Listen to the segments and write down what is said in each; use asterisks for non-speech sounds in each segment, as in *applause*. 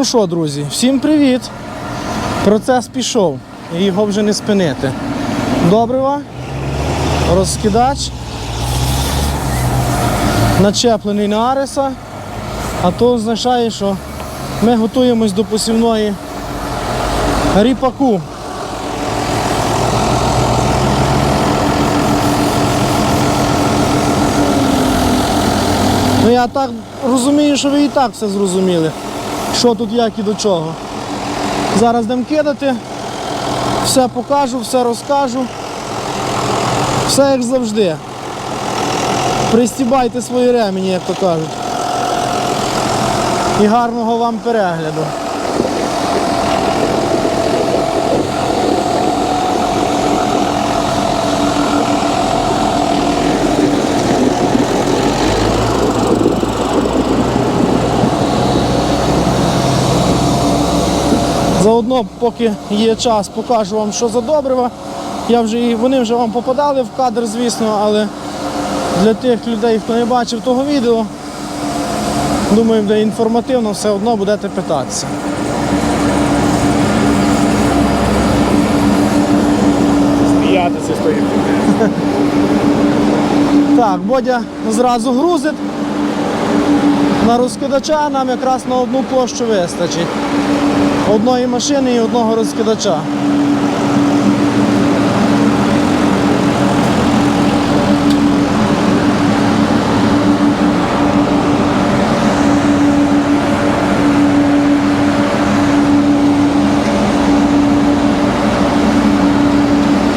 Ну що, друзі, всім привіт! Процес пішов, його вже не спинити. Добрива, розкидач, начеплений на Ареса, а то означає, що ми готуємось до посівної ріпаку. Ну я так розумію, що ви і так все зрозуміли. Що тут, як і до чого. Зараз дам кидати, все покажу, все розкажу. Все як завжди. Пристібайте свої ремені, як то кажуть. І гарного вам перегляду. Поки є час, покажу вам, що за добрива. Я вже, вони вже вам попадали в кадр, звісно, але для тих людей, хто не бачив того відео, думаю, буде інформативно, все одно будете питатися. Сміятися з тої. *laughs* Так, Бодя зразу грузить. На розкидача нам якраз на одну площу вистачить. Одної машини і одного розкидача.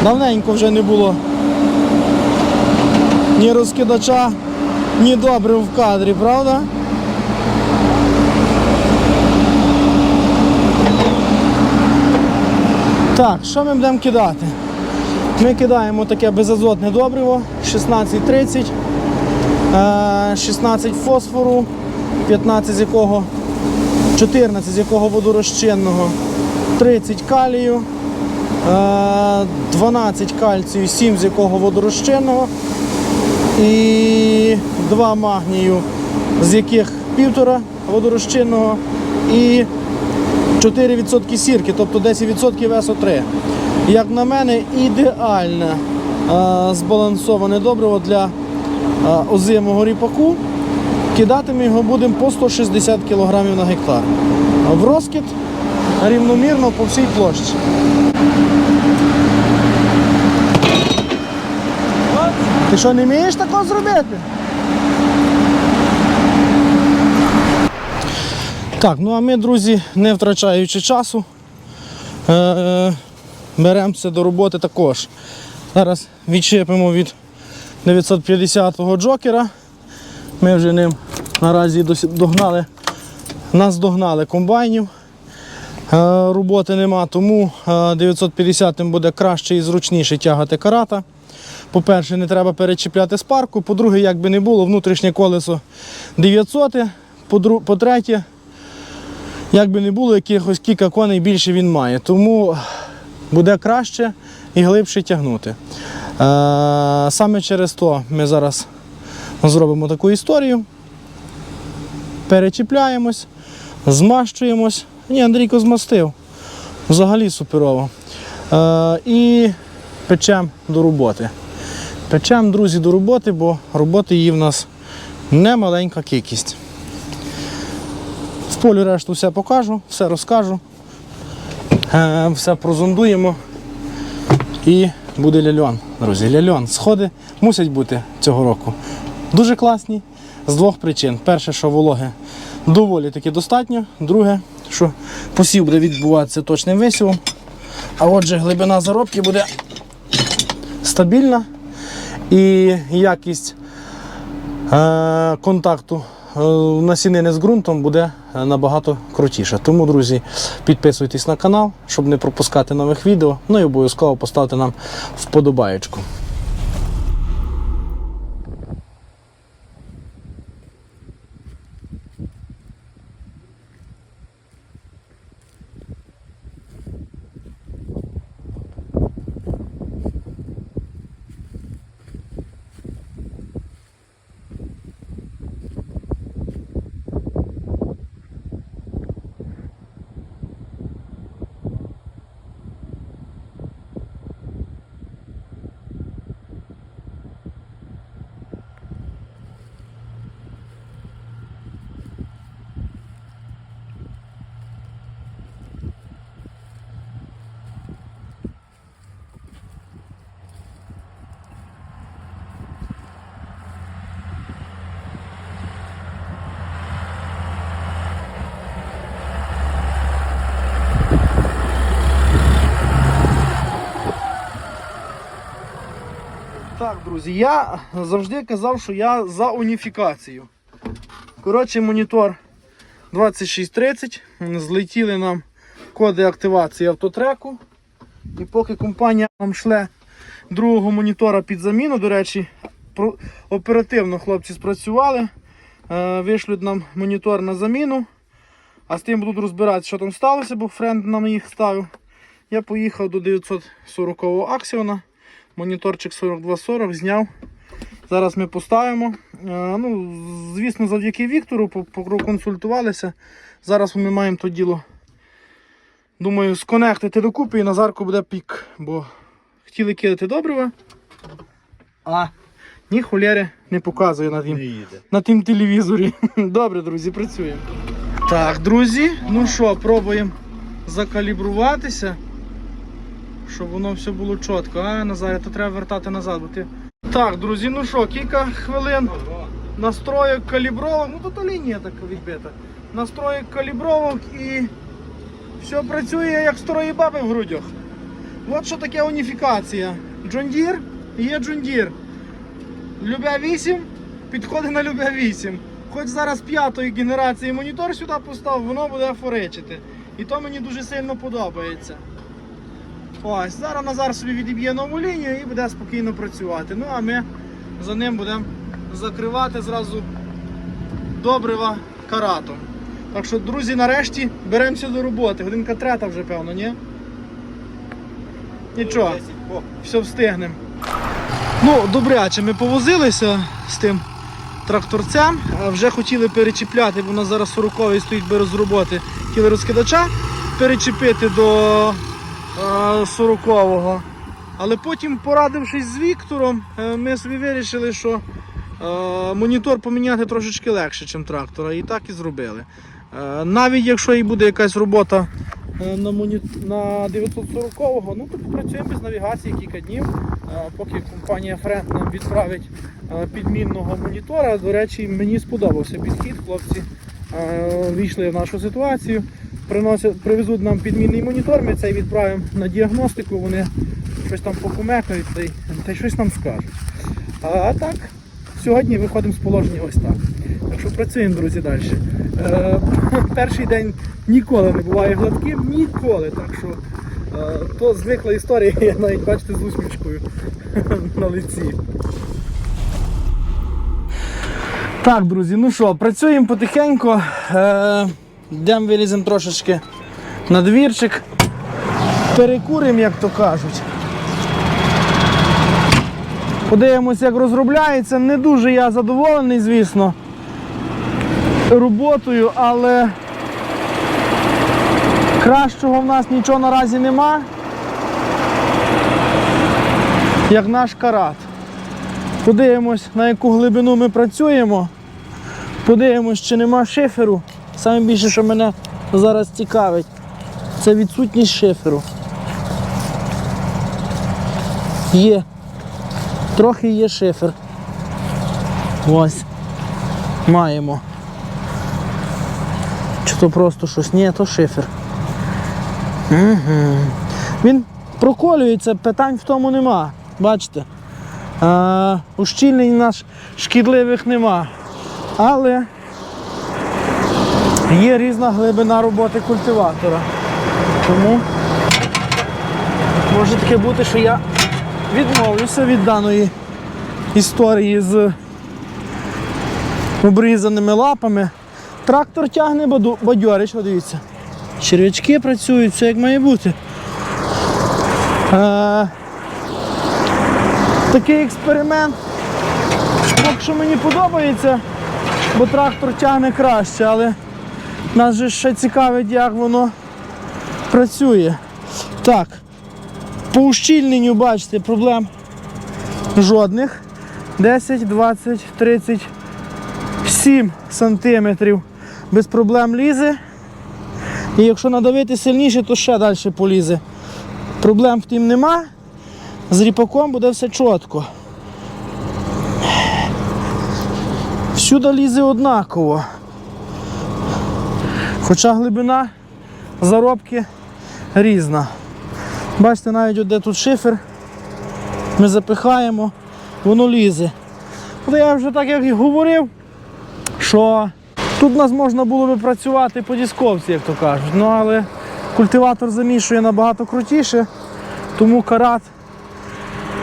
Давненько вже не було ні розкидача, ні добре в кадрі, правда? Так, що ми будемо кидати? Ми кидаємо таке безазотне добриво 16-30, е, 16 фосфору, 15 з якого 14 з якого водорозчинного, 30 калію, е, 12 кальцію, 7 з якого водорозчинного і 2 магнію, з яких півтора водорозчинного і 4% сірки, тобто 10% СО3. Як на мене, ідеальне е, збалансоване добриво для е, озимого ріпаку. Кидати ми його будемо по 160 кг на гектар. В розкид рівномірно по всій площі. Ти що, не вмієш такого зробити? Так, ну а ми, друзі, не втрачаючи часу, е- беремося до роботи також. Зараз відчепимо від 950-го джокера. Ми вже ним наразі догнали, нас догнали комбайнів. Е, роботи нема, тому е, 950-м буде краще і зручніше тягати карата. По-перше, не треба перечіпляти спарку. По-друге, як би не було, внутрішнє колесо 900. По-дру- По-третє, як би не було, якихось кілька коней більше він має. Тому буде краще і глибше тягнути. Е, саме через то ми зараз зробимо таку історію. Перечіпляємось, змащуємось. Ні, Андрійко змастив. Взагалі суперово. Е, і печемо до роботи. Печемо, друзі, до роботи, бо роботи її в нас немаленька кількість. В полі решту все покажу, все розкажу, е, все прозондуємо і буде ляльон. Друзі, ляльон. Сходи мусять бути цього року. Дуже класні з двох причин. Перше, що вологи доволі таки достатньо. Друге, що посів буде відбуватися точним висівом. А отже, глибина заробки буде стабільна і якість е, контакту насінини з ґрунтом буде е, набагато крутіше. Тому, друзі, підписуйтесь на канал, щоб не пропускати нових відео. Ну і обов'язково поставте нам вподобаєчку. Так, друзі, я завжди казав, що я за уніфікацію. Коротше, монітор 2630. Злетіли нам коди активації автотреку. І поки компанія нам шле другого монітора під заміну, до речі, оперативно хлопці спрацювали. Е, Вишлють нам монітор на заміну. А з тим будуть розбиратися, що там сталося, бо френд нам їх ставив. Я поїхав до 940 го аксіона. Моніторчик 4240 зняв. Зараз ми поставимо. Е, Ну, звісно, завдяки Віктору проконсультувалися. Зараз ми маємо то діло, думаю, сконектити докупи і Назарку буде пік. Бо хотіли кидати добрива, а ні холєри не показує на тим, на тим телевізорі. *laughs* Добре, друзі, працюємо. Так, друзі, ну що, пробуємо закалібруватися, щоб воно все було чітко. А, Назаря, то треба вертати назад, бо ти. Так, друзі, ну що, кілька хвилин настроїк калібровок. Ну тут лінія така відбита. Настроїк калібровок і все працює як старої баби в грудях. От що таке уніфікація. Джондір є джондір. Любе 8 підходить на Любе 8. Хоч зараз п'ятої генерації монітор сюди постав, воно буде форечити. І то мені дуже сильно подобається. Ось, зараз Назар собі відіб'є нову лінію і буде спокійно працювати. Ну а ми за ним будемо закривати зразу добрива каратом. Так що, друзі, нарешті беремося до роботи. Годинка трета вже, певно, ні? Нічого, все встигнемо. Ну, добряче, ми повозилися з тим тракторцем. Вже хотіли перечіпляти, бо у нас зараз 40-й стоїть без роботи. Хотіли розкидача перечепити до 40-го. Але потім, порадившись з Віктором, е, ми собі вирішили, що е, монітор поміняти трошечки легше, ніж трактора. І так і зробили. Е, Навіть якщо і буде якась робота на, моні... на 940-го, ну то попрацюємо без навігації кілька днів, поки компанія Френд нам відправить підмінного монітора. До речі, мені сподобався підхід. Хлопці війшли в нашу ситуацію, приносять, привезуть нам підмінний монітор, ми цей відправимо на діагностику, вони щось там покумекають та й, та й щось нам скажуть. А, а так, сьогодні виходимо з положення ось так. Так що працюємо, друзі, далі. Е, *laughs* перший день ніколи не буває гладким, ніколи. Так що е, то звикла історія, *laughs* я навіть бачите з усмішкою *laughs* на лиці. Так, друзі, ну що, працюємо потихеньку. Е, йдемо виліземо трошечки на двірчик. Перекуримо, як то кажуть. Подивимось, як розробляється. Не дуже я задоволений, звісно, роботою, але кращого в нас нічого наразі нема. Як наш карат. Подивимось, на яку глибину ми працюємо. Подивимось, чи нема шиферу. Саме більше, що мене зараз цікавить, це відсутність шиферу. Є. Трохи є шифер. Ось. Маємо. Чи то просто щось? Ні, то шифер. Угу. Він проколюється, питань в тому нема. Бачите? А, ущільнень наш шкідливих нема. Але є різна глибина роботи культиватора. Тому може таке бути, що я відмовлюся від даної історії з обрізаними лапами. Трактор тягне бадьорич, дивіться. Черв'ячки працюють, все як має бути. Е, такий експеримент. Поки що мені подобається, бо трактор тягне краще, але нас же ще цікавить, як воно працює. Так, по ущільненню, бачите, проблем жодних. 10, 20, 37 сантиметрів без проблем лізе. І якщо надавити сильніше, то ще далі полізе. Проблем в тім нема. З ріпаком буде все чітко. Всюди лізе однаково. Хоча глибина заробки різна. Бачите, навіть де тут шифер, ми запихаємо воно лізе. Але я вже так як і говорив, що тут нас можна було би працювати по дісковці, як то кажуть. Ну але культиватор замішує набагато крутіше, тому карат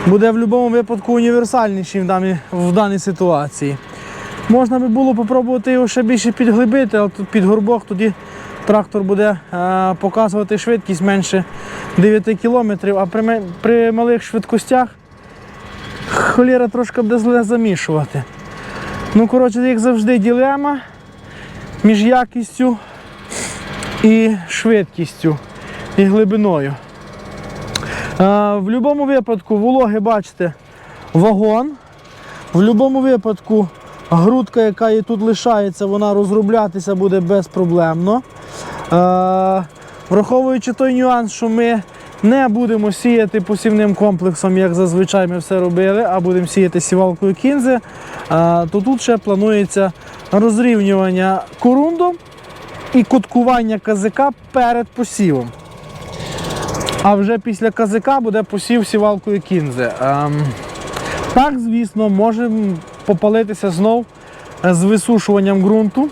буде в будь-якому випадку універсальніший в даній ситуації. Можна би було попробувати його ще більше підглибити, але тут під горбок тоді трактор буде е, показувати швидкість менше 9 км, а при, при малих швидкостях холєра трошки буде зле замішувати. Ну, коротше, як завжди, ділема між якістю і швидкістю і глибиною. Е, в будь-якому випадку вологи, бачите, вагон. В будь-якому випадку грудка, яка і тут лишається, вона розроблятися буде безпроблемно. Е, враховуючи той нюанс, що ми не будемо сіяти посівним комплексом, як зазвичай ми все робили, а будемо сіяти сівалкою кінзи, е, то тут ще планується розрівнювання корундом і коткування казика перед посівом. А вже після казика буде посів сівалкою кінзи. Ем, так, звісно, може м, попалитися знов е, з висушуванням ґрунту.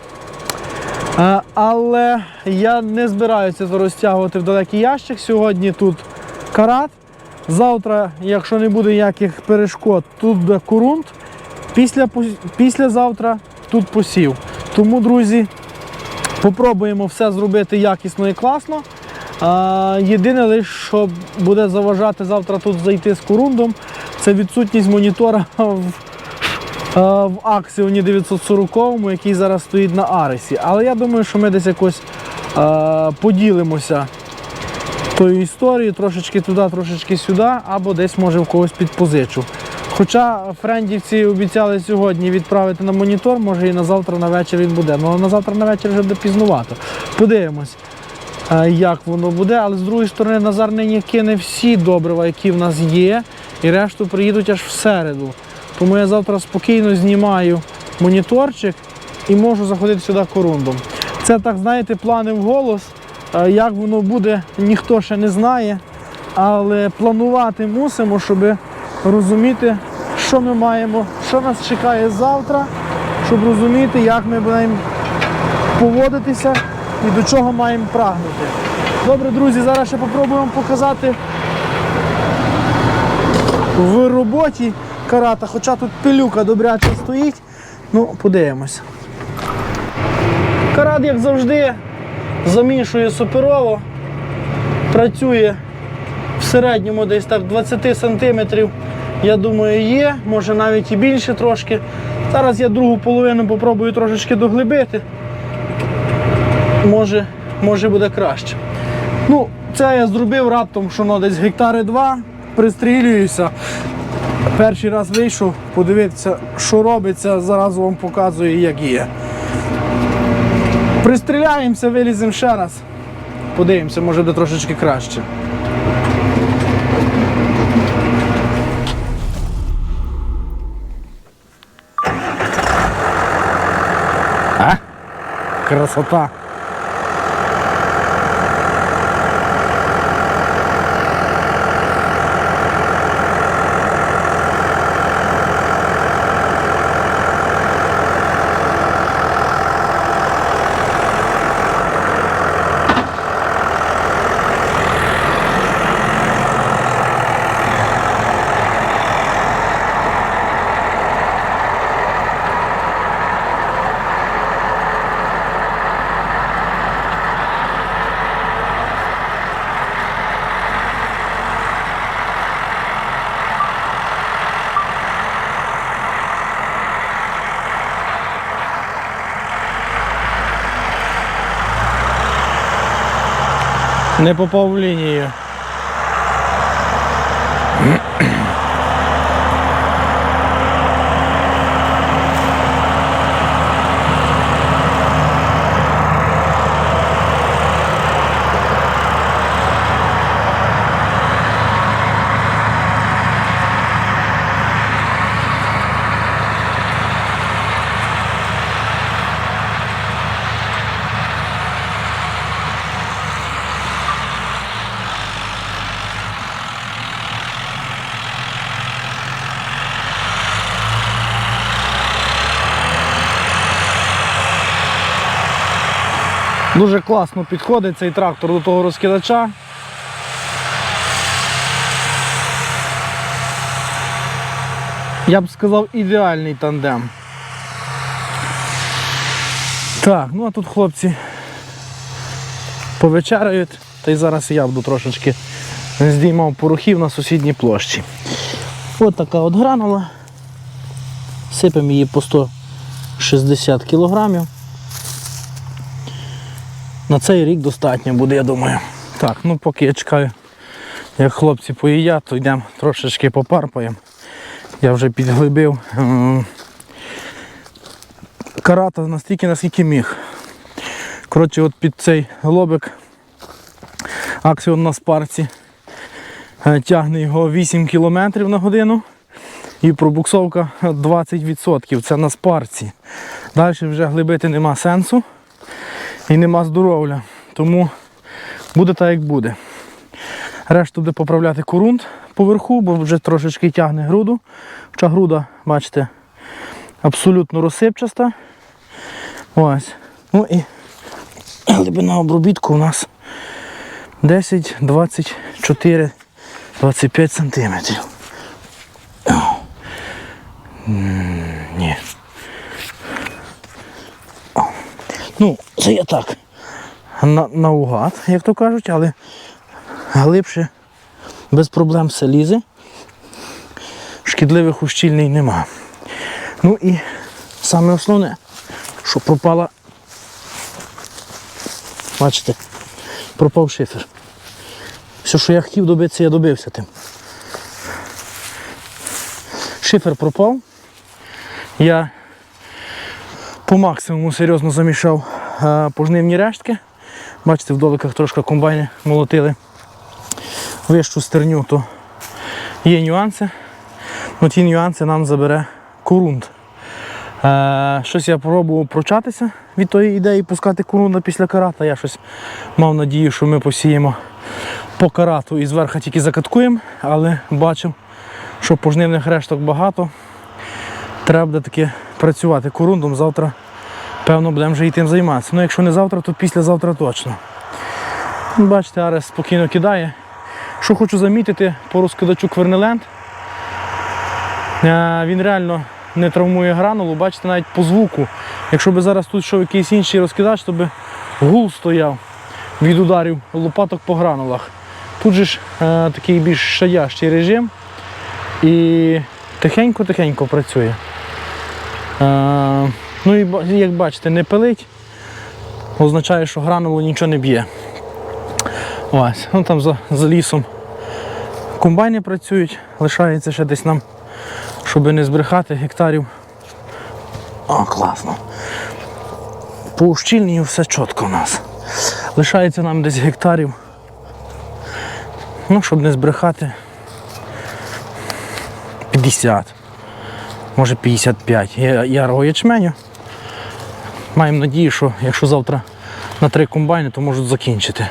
Е, Але я не збираюся розтягувати в далекий ящик. Сьогодні тут карат. Завтра, якщо не буде ніяких перешкод, тут буде корунт. Після, післязавтра тут посів. Тому, друзі, попробуємо все зробити якісно і класно. А, єдине лише, що буде заважати завтра тут зайти з корундом, це відсутність монітора *laughs* в, в Аксіоні 940, який зараз стоїть на Аресі. Але я думаю, що ми десь якось а, поділимося тою історією, трошечки туди, трошечки сюди, або десь може в когось підпозичу. Хоча френдівці обіцяли сьогодні відправити на монітор, може і на завтра на вечір він буде. Ну на завтра на вечір вже буде пізнувато. Подивимось, е, як воно буде. Але з другої сторони, Назар нині кине всі добрива, які в нас є, і решту приїдуть аж в середу. Тому я завтра спокійно знімаю моніторчик і можу заходити сюди корундом. Це так, знаєте, плани в голос. Е, Як воно буде, ніхто ще не знає. Але планувати мусимо, щоб розуміти, що ми маємо, що нас чекає завтра, щоб розуміти, як ми будемо поводитися і до чого маємо прагнути. Добре, друзі, зараз ще спробуємо показати в роботі карата, хоча тут пилюка добряче стоїть. Ну, подивимось. Карат, як завжди, замішує суперово, працює в середньому десь так 20 сантиметрів, я думаю, є, може навіть і більше трошки. Зараз я другу половину попробую трошечки доглибити. Може, може буде краще. Ну, це я зробив раптом, що ну, десь гектари два, пристрілююся. Перший раз вийшов, подивитися, що робиться, зараз вам показую, як є. Пристріляємося, виліземо ще раз. Подивимося, може буде трошечки краще. А? Красота. Не попав в. Дуже класно підходить цей трактор до того розкидача. Я б сказав, ідеальний тандем. Так, ну а тут хлопці повечеряють, та й зараз я буду трошечки здіймав порохів на сусідній площі. От така от гранула. Сипемо її по 160 кілограмів. На цей рік достатньо буде, я думаю. Так, ну поки я чекаю, як хлопці поїдять, то йдемо трошечки попарпаємо. Я вже підглибив карата настільки, наскільки міг. Коротше, от під цей лобик аксіон на спарці е, тягне його 8 км на годину і пробуксовка 20%. Це на спарці. Далі вже глибити нема сенсу і нема здоров'я. Тому буде так, як буде. Решту буде поправляти корунт поверху, бо вже трошечки тягне груду. Хоча груда, бачите, абсолютно розсипчаста. Ось. Ну і глибина обробітку у нас 10, 24, 25 сантиметрів. Ні. О. Ну, це я так. На, наугад, як то кажуть, але глибше без проблем все лізе. Шкідливих ущільнень нема. Ну і саме основне, що пропала. Бачите, пропав шифер. Все, що я хотів добитися, я добився тим. Шифер пропав. Я по максимуму серйозно замішав е, пожнивні рештки. Бачите, в доликах трошки комбайни молотили вищу стерню, то є нюанси. Ну, ті нюанси нам забере корунт. Е, щось я пробував прочатися від тої ідеї пускати корунда після карата. Я щось мав надію, що ми посіємо по карату і зверху тільки закаткуємо, але бачив, що пожнивних решток багато. Треба таки працювати корундом. Завтра, певно, будемо вже і тим займатися. Ну, якщо не завтра, то післязавтра точно. Бачите, Арес спокійно кидає. Що хочу замітити по розкидачу Квернеленд. Е, Він реально не травмує гранулу, бачите, навіть по звуку. Якщо б зараз тут йшов якийсь інший розкидач, то би гул стояв від ударів лопаток по гранулах. Тут же ж е, такий більш шаящий режим і тихенько-тихенько працює. Ну і як бачите, не пилить, означає, що гранулу нічого не б'є. Ось, ну там за, за лісом комбайни працюють, лишається ще десь нам, щоб не збрехати гектарів. О, класно. По ущільненню все чітко у нас. Лишається нам десь гектарів. Ну, щоб не збрехати. 50. Може 55. Я- Ярого ячменю. Маємо надію, що якщо завтра на три комбайни, то можуть закінчити.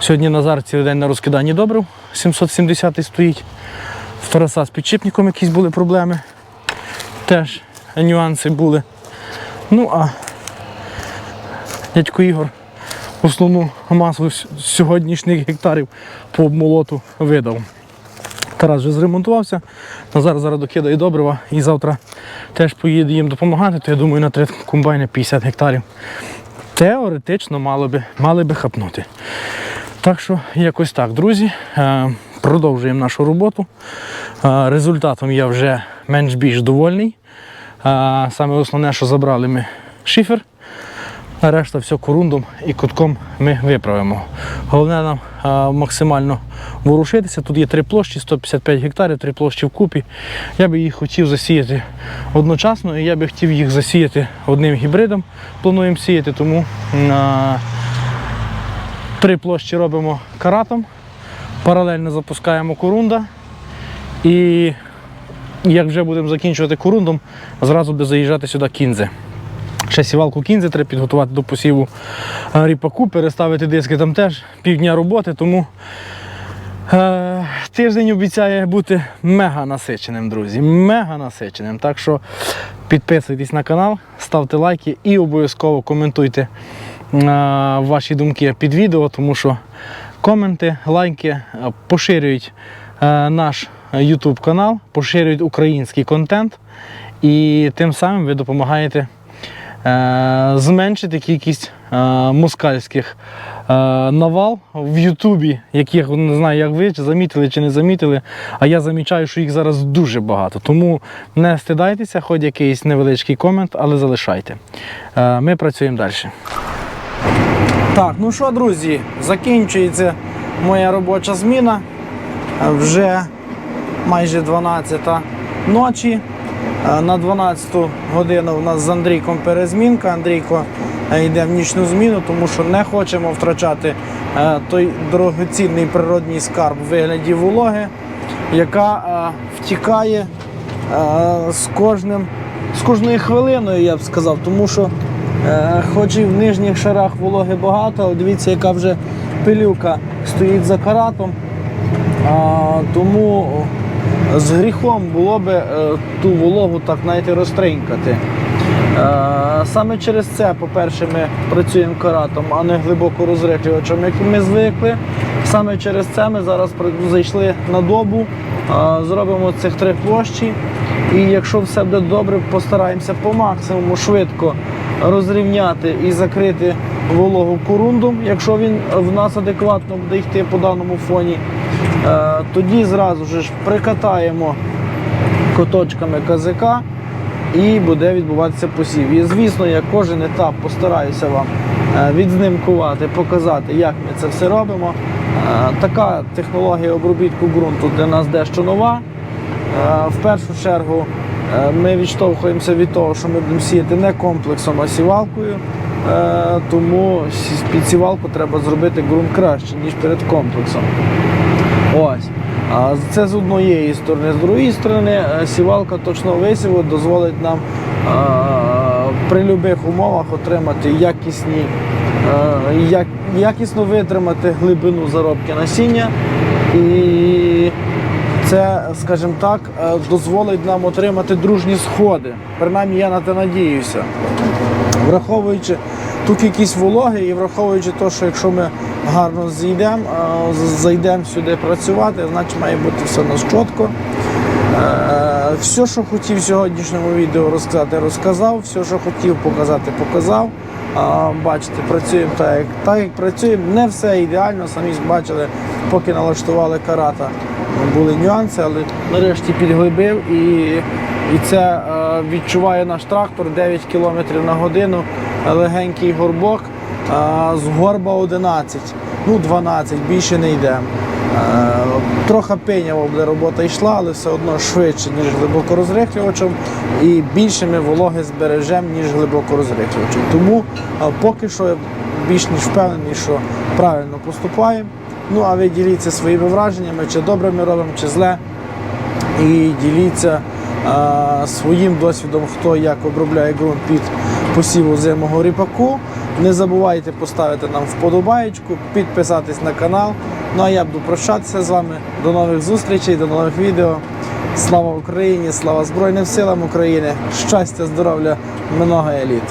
Сьогодні Назар цілий день на розкиданні добрив, 770 стоїть. В Тараса з підчіпником якісь були проблеми. Теж нюанси були. Ну а дядько Ігор основну масу сьогоднішніх гектарів по обмолоту видав. Тарас вже зремонтувався, Назар зараз докидає добрива і завтра теж поїде їм допомагати, то я думаю на три комбайни 50 гектарів. Теоретично мало би, мали би хапнути. Так що якось так, друзі. Е, Продовжуємо нашу роботу. Е, Результатом я вже менш-більш довольний. Е, Саме основне, що забрали ми шифер, а решта все корундом і кутком ми виправимо. Головне нам максимально ворушитися. Тут є три площі, 155 гектарів, три площі вкупі. Я би їх хотів засіяти одночасно, і я би хотів їх засіяти одним гібридом. Плануємо сіяти, тому три площі робимо каратом, паралельно запускаємо корунда. І як вже будемо закінчувати корундом, зразу буде заїжджати сюди кінзи. Ще сівалку кінзи треба підготувати до посіву е, ріпаку, переставити диски там теж півдня роботи, тому е, тиждень обіцяє бути мега насиченим, друзі. Мега насиченим. Так що підписуйтесь на канал, ставте лайки і обов'язково коментуйте ваші думки під відео, тому що коменти, лайки е, поширюють е, наш YouTube канал, поширюють український контент, і тим самим ви допомагаєте е, зменшити кількість е, москальських е, навал в Ютубі, яких не знаю, як ви чи замітили чи не замітили. А я замічаю, що їх зараз дуже багато. Тому не стидайтеся, хоч якийсь невеличкий комент, але залишайте. Е, Ми працюємо далі. Так, ну що, друзі, закінчується моя робоча зміна. Е, Вже майже 12 ночі. Е, На 12 годину у нас з Андрійком перезмінка. Андрійко е, йде в нічну зміну, тому що не хочемо втрачати е, той дорогоцінний природній скарб в вигляді вологи, яка втікає з кожним з кожною хвилиною, я б сказав, тому що хоч і в нижніх шарах вологи багато, дивіться, яка вже пилюка стоїть за каратом. Тому з гріхом було би е, ту вологу так знаєте, розтринькати. Е, саме через це, по-перше, ми працюємо каратом, а не глибоко розрихлювачем, як ми звикли. Саме через це ми зараз зайшли на добу, е, зробимо цих три площі. І якщо все буде добре, постараємося по максимуму швидко розрівняти і закрити вологу корундум, якщо він в нас адекватно буде йти по даному фоні. Е, Тоді зразу ж прикатаємо коточками КЗК і буде відбуватися посів. І звісно, я кожен етап постараюся вам е, відзнимкувати, показати, як ми це все робимо. Е, Така технологія обробітку ґрунту для нас дещо нова. В першу чергу ми відштовхуємося від того, що ми будемо сіяти не комплексом, а сівалкою. Тому під сівалку треба зробити ґрунт краще, ніж перед комплексом. Ось. А Це з однієї сторони. З другої сторони, е, сівалка точного висіву дозволить нам е, при будь-яких умовах отримати якісні, е, якісно витримати глибину заробки насіння. І це, скажімо так, дозволить нам отримати дружні сходи. Принаймні я на те надіюся. Враховуючи ту кількість вологи і враховуючи те, що якщо ми гарно зійдемо, зайдемо сюди працювати, значить має бути все нас чітко. Е, Все, що хотів в сьогоднішньому відео розказати, розказав. Все, що хотів показати, показав. Бачите, працюємо так, як, так, як працюємо. Не все ідеально, самі бачили, поки налаштували карата. Були нюанси, але нарешті підглибив і, і це е, відчуває наш трактор 9 км на годину, легенький горбок, з горба 11, ну 12, більше не йдемо. Е, Трохи пеняво буде робота йшла, але все одно швидше, ніж глибокорозрихлювачем, і більше ми вологи збережемо, ніж глибокорозрихлювачем. Тому е, поки що я більш ніж впевнений, що правильно поступаємо. Ну а ви діліться своїми враженнями, чи добре ми робимо, чи зле. І діліться е, своїм досвідом, хто як обробляє ґрунт під посіву зимого ріпаку. Не забувайте поставити нам вподобаєчку, підписатись на канал. Ну а я буду прощатися з вами. До нових зустрічей, до нових відео. Слава Україні, слава Збройним силам України, щастя, здоров'я, много еліт.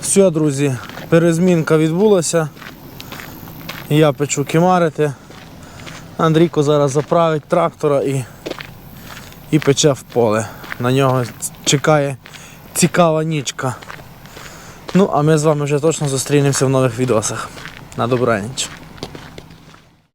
Все, друзі, перезмінка відбулася. Я печу кимарити. Андрійко зараз заправить трактора і, і пече в поле. На нього чекає цікава нічка. Ну, а ми з вами вже точно зустрінемося в нових відосах. На добраніч.